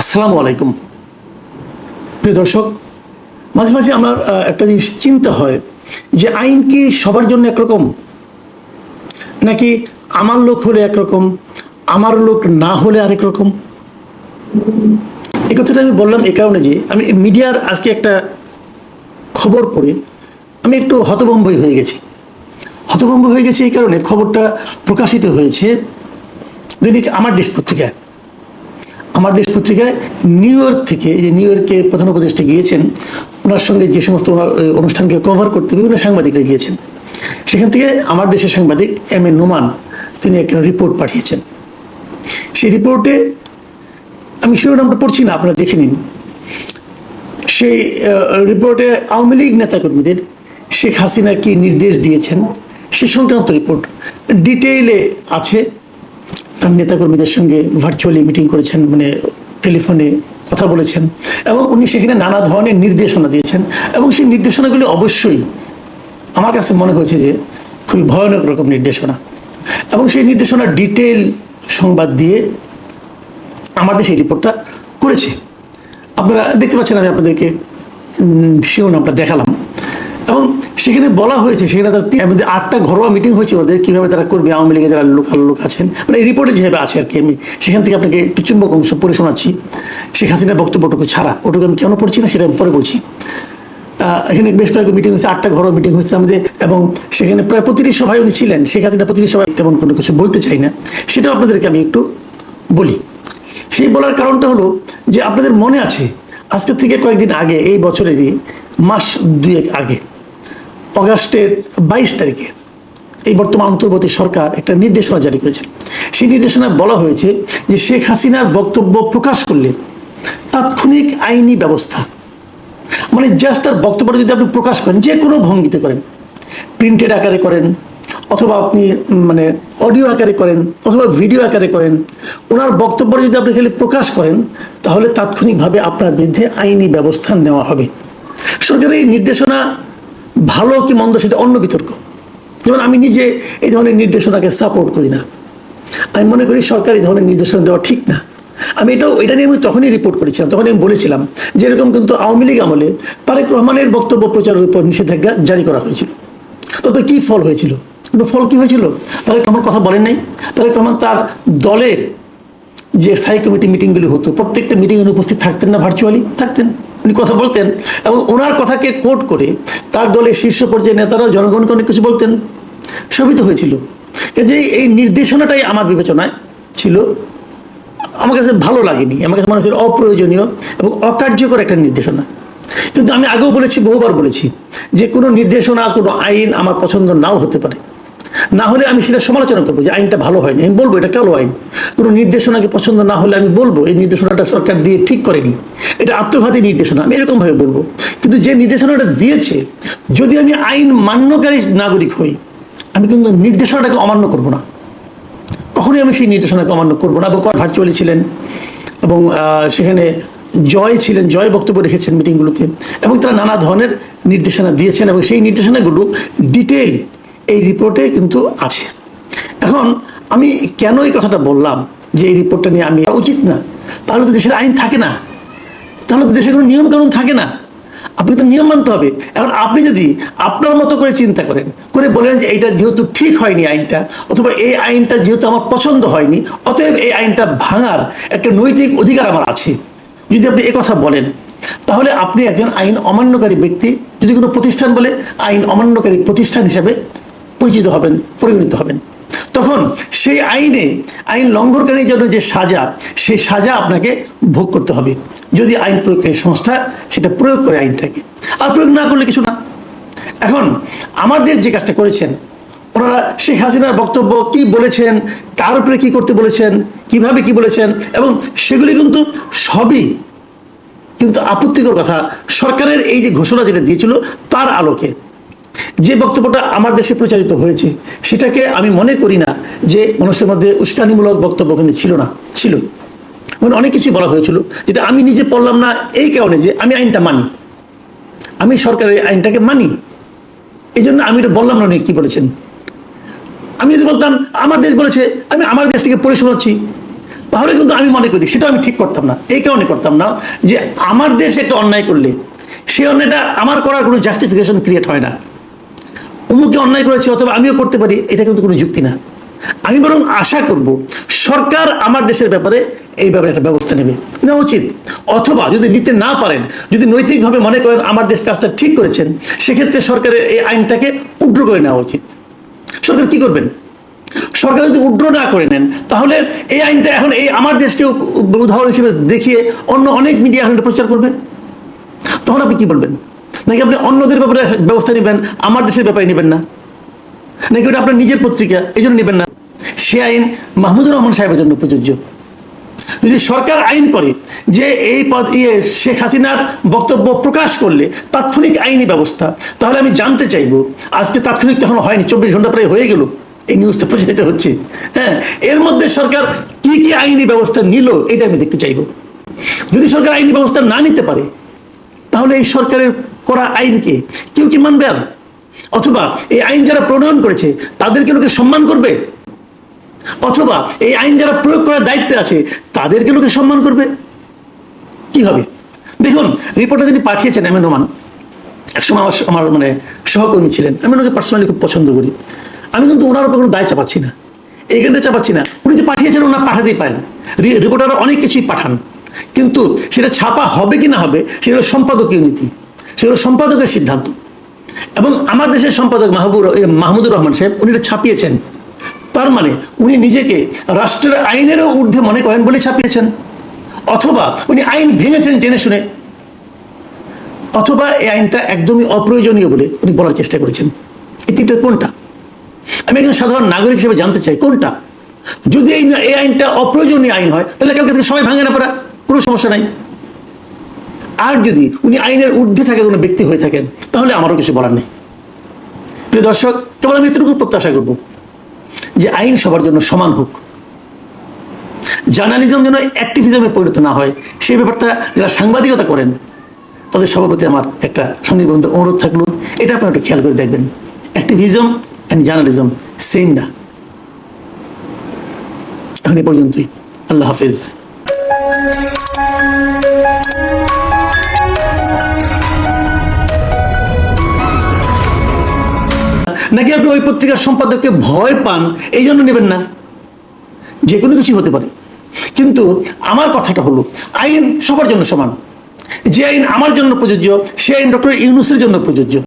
আসসালামু আলাইকুম। প্রিয় দর্শক, মাঝে মাঝে আমার একটা জিনিস চিন্তা হয় যে আইন কি সবার জন্য একরকম? নাকি আমার লোক হলে একরকম, আমার লোক না হলে আরেক রকম? এই কথাটা আমি বললাম এই কারণে যে আমি মিডিয়ার আজকে একটা খবর পড়ে। আমি একটু হতভম্বই হয়ে গেছি। হতভম্ব হয়ে গেছে এই কারণে খবরটা প্রকাশিত হয়েছে। দৈনিক আমার দেশ পত্রিকায় আমার দেশ পত্রিকায় নিউ ইয়র্ক থেকে যে নিউ ইয়র্কে প্রধান উপদেষ্টা গিয়েছেন, ওনার সঙ্গে যে সমস্ত অনুষ্ঠানকে কভার করতে বিভিন্ন সাংবাদিকরা গিয়েছেন। সেখান থেকে আমার দেশের সাংবাদিক এম এ নোমান তিনি একটা রিপোর্ট পাঠিয়েছেন। সেই রিপোর্টে আমি শিরোনামটা পড়ছি না, আপনারা দেখে নিন। সেই রিপোর্টে আওয়ামী লীগ নেতাকর্মীদের শেখ হাসিনা কি নির্দেশ দিয়েছেন, সে সংক্রান্ত রিপোর্ট ডিটেইলে আছে। তার নেতাকর্মীদের সঙ্গে ভার্চুয়ালি মিটিং করেছেন মানে টেলিফোনে কথা বলেছেন এবং উনি সেখানে নানা ধরনের নির্দেশনা দিয়েছেন এবং সেই নির্দেশনাগুলি অবশ্যই আমার কাছে মনে হয়েছে যে খুবই ভয়ানক রকম নির্দেশনা এবং সেই নির্দেশনা ডিটেল সংবাদ দিয়ে আমাদের সেই রিপোর্টটা করেছে। আপনারা দেখতে পাচ্ছেন আমি আপনাদেরকে উম, আমরা দেখালাম এবং সেখানে বলা হয়েছে, সেখানে তার আটটা ঘরোয়া মিটিং হয়েছে, ওদের কীভাবে তারা করবে, আওয়ামী লীগের যারা লোকাল লোক আছেন। মানে এই রিপোর্টে যেভাবে আছে আর কি, আমি সেখান থেকে আপনাকে একটু চুম্বক অংশ পড়ে শোনাচ্ছি। শেখ হাসিনার বক্তব্যটুকু ছাড়া। ওটুকু আমি কেন পড়ছি না, সেটা আমি পরে বলছি। এখানে বেশ কয়েক মিটিং হয়েছে, আটটা ঘরোয়া মিটিং হয়েছে আমাদের, এবং সেখানে প্রায় প্রতিটি সভায় উনি ছিলেন। শেখ হাসিনা প্রতিটি সভায় তেমন কোনো কিছু বলতে চাই না। সেটাও আপনাদেরকে আমি একটু বলি। সেই বলার কারণটা হলো যে আপনাদের মনে আছে আজকের থেকে কয়েকদিন আগে, এই বছরেরই মাস দুয়েক আগে অগাস্টের বাইশ তারিখে এই বর্তমান অন্তর্বর্তী সরকার একটা নির্দেশনা জারি করেছেন সেই নির্দেশনায় বলা হয়েছে যে শেখ হাসিনার বক্তব্য প্রকাশ করলে তাৎক্ষণিক আইনি ব্যবস্থা মানে জাস্ট তার বক্তব্যটা যদি আপনি প্রকাশ করেন, যে কোনো ভঙ্গিতে করেন প্রিন্টেড আকারে করেন, অথবা আপনি মানে অডিও আকারে করেন, অথবা ভিডিও আকারে করেন, ওনার বক্তব্য যদি আপনি খালি প্রকাশ করেন, তাহলে তাৎক্ষণিকভাবে আপনার বিরুদ্ধে আইনি ব্যবস্থা নেওয়া হবে। সরকারের এই নির্দেশনা ভালো কি মন্দ সেটা অন্য বিতর্ক। যেমন আমি নিজে এই ধরনের নির্দেশনাকে সাপোর্ট করি না। আমি মনে করি সরকার এই ধরনের নির্দেশনা দেওয়া ঠিক না। আমি এটাও, এটা নিয়ে আমি তখনই রিপোর্ট করেছিলাম তখন আমি বলেছিলাম যে এরকম কিন্তু আওয়ামী লীগ আমলে তারেক রহমানের বক্তব্য প্রচারের উপর নিষেধাজ্ঞা জারি করা হয়েছিল। তবে কি ফল হয়েছিল? কিন্তু ফল কি হয়েছিল? তারেক রহমান কথা বলেন নাই। তারেক রহমান তার দলের যে স্থায়ী কমিটি মিটিংগুলি হতো, প্রত্যেকটা মিটিংয়ে উপস্থিত থাকতেন না ভার্চুয়ালি থাকতেন। উনি কথা বলতেন এবং ওনার কথাকে কোট করে তার দলের শীর্ষ পর্যায়ের নেতারাও জনগণকে অনেক কিছু বলতেন। সবই তো হয়েছিল। যে এই নির্দেশনাটাই আমার বিবেচনায় ছিল। আমার কাছে ভালো লাগেনি। আমার কাছে মনে হচ্ছে অপ্রয়োজনীয় এবং অকার্যকর একটা নির্দেশনা। কিন্তু আমি আগেও বলেছি, বহুবার বলেছি যে কোনো নির্দেশনা, কোনো আইন আমার পছন্দ নাও হতে পারে। না হলে আমি সেটা সমালোচনা করব যে আইনটা ভালো হয়নি। আমি বলব, এটা কালো আইন। কোনো নির্দেশনাকে পছন্দ না হলে আমি বলব, এই নির্দেশনাটা সরকার দিয়ে ঠিক করেনি। এটা আত্মঘাতী নির্দেশনা, আমি এরকমভাবে বলব। কিন্তু যে নির্দেশনাটা দিয়েছে, যদি আমি আইন মান্যকারী নাগরিক হই, আমি কিন্তু নির্দেশনাটাকে অমান্য করব না। কখনোই আমি সেই নির্দেশনাকে অমান্য করব না। এবং ভার্চুয়ালি ছিলেন এবং সেখানে জয় ছিলেন, জয় বক্তব্য রেখেছেন মিটিংগুলোতে এবং তারা নানা ধরনের নির্দেশনা দিয়েছেন এবং সেই নির্দেশনাগুলো ডিটেল এই রিপোর্টে কিন্তু আছে। এখন আমি কেন এই কথাটা বললাম যে এই রিপোর্টটা নিয়ে আমি উচিত না? তাহলে তো দেশের আইন থাকে না। তাহলে তো দেশের কোনো নিয়ম কানুন থাকে না। আপনি তো নিয়ম মানতে হবে। এখন আপনি যদি আপনার মতো করে চিন্তা করেন, করে বলেন যে এইটা যেহেতু ঠিক হয়নি আইনটা, অথবা এই আইনটা যেহেতু আমার পছন্দ হয়নি, অতএব এই আইনটা ভাঙার একটা নৈতিক অধিকার আমার আছে। যদি আপনি কথা বলেন, তাহলে আপনি একজন আইন অমান্যকারী ব্যক্তি। যদি কোনো প্রতিষ্ঠান বলে আইন অমান্যকারী প্রতিষ্ঠান হিসাবে পরিচিত হবেন পরিগণিত হবেন। তখন সেই আইনে, আইন লঙ্ঘনকারীর জন্য যে সাজা, সেই সাজা আপনাকে ভোগ করতে হবে। যদি আইন প্রয়োগকারী সংস্থা সেটা প্রয়োগ করে আইনটাকে। আর প্রয়োগ না করলে কিছু না। এখন আমাদের যে কাজটা করেছেন, ওনারা শেখ হাসিনার বক্তব্য কি বলেছেন কার উপরে কি করতে বলেছেন, কীভাবে কি বলেছেন, এবং সেগুলি কিন্তু সবই কিন্তু আপত্তিকর কথা। সরকারের এই যে ঘোষণা যেটা দিয়েছিল, তার আলোকে। যে বক্তব্যটা আমার দেশে প্রচারিত হয়েছে, সেটাকে আমি মনে করি না যে মানুষের মধ্যে উস্কানিমূলক বক্তব্য কিন্তু ছিল না, ছিল। মানে অনেক কিছু বলা হয়েছিল, যেটা আমি নিজে পড়লাম না এই কারণে যে আমি আইনটা মানি। আমি সরকারের আইনটাকে মানি। এই জন্য আমি এটা বললাম না উনি কী বলেছেন। আমি যদি বলতাম, আমার দেশ বলেছে, আমি আমার দেশ থেকে পড়ে শোনাচ্ছি, তাহলে কিন্তু আমি মনে করি, সেটা আমি ঠিক করতাম না। এই কারণে করতাম না যে আমার দেশ একটা অন্যায় করলে, সেই অন্যায়টা আমার করার কোনো জাস্টিফিকেশন ক্রিয়েট হয় না। অমুকে অন্যায় করেছে অথবা আমিও করতে পারি, এটা কিন্তু কোনো যুক্তি না। আমি বরং আশা করব, সরকার আমার দেশের ব্যাপারে এই ব্যাপারে একটা ব্যবস্থা নেবে। নেওয়া উচিত। অথবা যদি নিতে না পারেন, যদি নৈতিকভাবে মনে করেন আমার দেশ কাজটা ঠিক করেছেন, সেক্ষেত্রে সরকারের এই আইনটাকে উড্র করে নেওয়া উচিত। সরকার কি করবেন? সরকার যদি উড্র না করে নেন, তাহলে এই আইনটা এখন এই আমার দেশকে উদাহরণ হিসেবে দেখিয়ে অন্য অনেক মিডিয়া এখন প্রচার করবে। তখন আপনি কি বলবেন? নাকি আপনি অন্যদের ব্যাপারে ব্যবস্থা নেবেন, আমার দেশের ব্যাপারে নেবেন না? নাকি ওটা আপনার নিজের পত্রিকা, এই জন্য নেবেন না? সে আইন মাহমুদুর রহমান সাহেবের জন্য প্রযোজ্য। যদি সরকার আইন করে যে এই পদ ইয়ে শেখ হাসিনার বক্তব্য প্রকাশ করলে তাৎক্ষণিক আইনি ব্যবস্থা, তাহলে আমি জানতে চাইব, আজকে তাৎক্ষণিক তখন হয়নি, চব্বিশ ঘণ্টা প্রায় হয়ে গেল, এই নিউজটা প্রচারিত হচ্ছে। হ্যাঁ এর মধ্যে সরকার কি কি আইনি ব্যবস্থা নিল, এটা আমি দেখতে চাইব। যদি সরকার আইনি ব্যবস্থা না নিতে পারে, তাহলে এই সরকারের করা আইনকে কেউ কি মানবে অথবা এই আইন যারা প্রণয়ন করেছে, তাদেরকে লোকে সম্মান করবে? অথবা এই আইন যারা প্রয়োগ করার দায়িত্বে আছে, তাদেরকে লোকে সম্মান করবে? কি হবে? দেখুন রিপোর্টে যিনি পাঠিয়েছেন এম এ নোমান একসময় আমার আমার মানে সহকর্মী ছিলেন। আমি ওনাকে পার্সোনালি খুব পছন্দ করি। আমি কিন্তু ওনার উপর কোনো দায় চাপাচ্ছি না। এখানে চাপাচ্ছি না। উনি যে পাঠিয়েছেন, ওনার পাঠাতেই পারেন। রিপোর্টাররা অনেক কিছুই পাঠান। কিন্তু সেটা ছাপা হবে কি না হবে, সেটা সম্পাদকীয় নীতি। সেগুলো সম্পাদকের সিদ্ধান্ত। এবং আমার দেশের সম্পাদক মাহবুর এ, মাহমুদুর রহমান সাহেব উনি ছাপিয়েছেন। তার মানে উনি নিজেকে রাষ্ট্রের আইনেরও ঊর্ধ্বে মনে করেন বলে ছাপিয়েছেন। অথবা উনি আইন ভেঙেছেন জেনে শুনে। অথবা এই আইনটা একদমই অপ্রয়োজনীয় বলে উনি বলার চেষ্টা করেছেন। এই তিনটা কোনটা? আমি একজন সাধারণ নাগরিক হিসেবে জানতে চাই কোনটা? যদি এই এই আইনটা অপ্রয়োজনীয় আইন হয় তাহলে কালকে থেকে সবাই ভাঙে না পারা কোনো সমস্যা নাই। আর যদি উনি আইনের ঊর্ধ্বে থাকে, কোনো ব্যক্তি হয়ে থাকেন, তাহলে আমারও কিছু বলার নেই। প্রিয় দর্শক, কেবল আমি এতটুকু প্রত্যাশা করব যে আইন সবার জন্য সমান হোক। জার্নালিজম যেন অ্যাক্টিভিজমে পরিণত না হয়, সেই ব্যাপারটা যারা সাংবাদিকতা করেন, তাদের সবার প্রতি আমার একটা সন্নিবন্ধ অনুরোধ থাকল। এটা আপনারা একটু খেয়াল করে দেখবেন। অ্যাক্টিভিজম অ্যান্ড জার্নালিজম সেম না। এখন এ পর্যন্তই। আল্লাহ হাফিজ। নাকি আপনি ওই পত্রিকার সম্পাদককে ভয় পান? এই জন্য নেবেন না। যে কোনো কিছু হতে পারে। কিন্তু আমার কথাটা হলো, আইন সবার জন্য সমান। যে আইন আমার জন্য প্রযোজ্য সে আইন ডক্টর ইউনুসের জন্য প্রযোজ্য।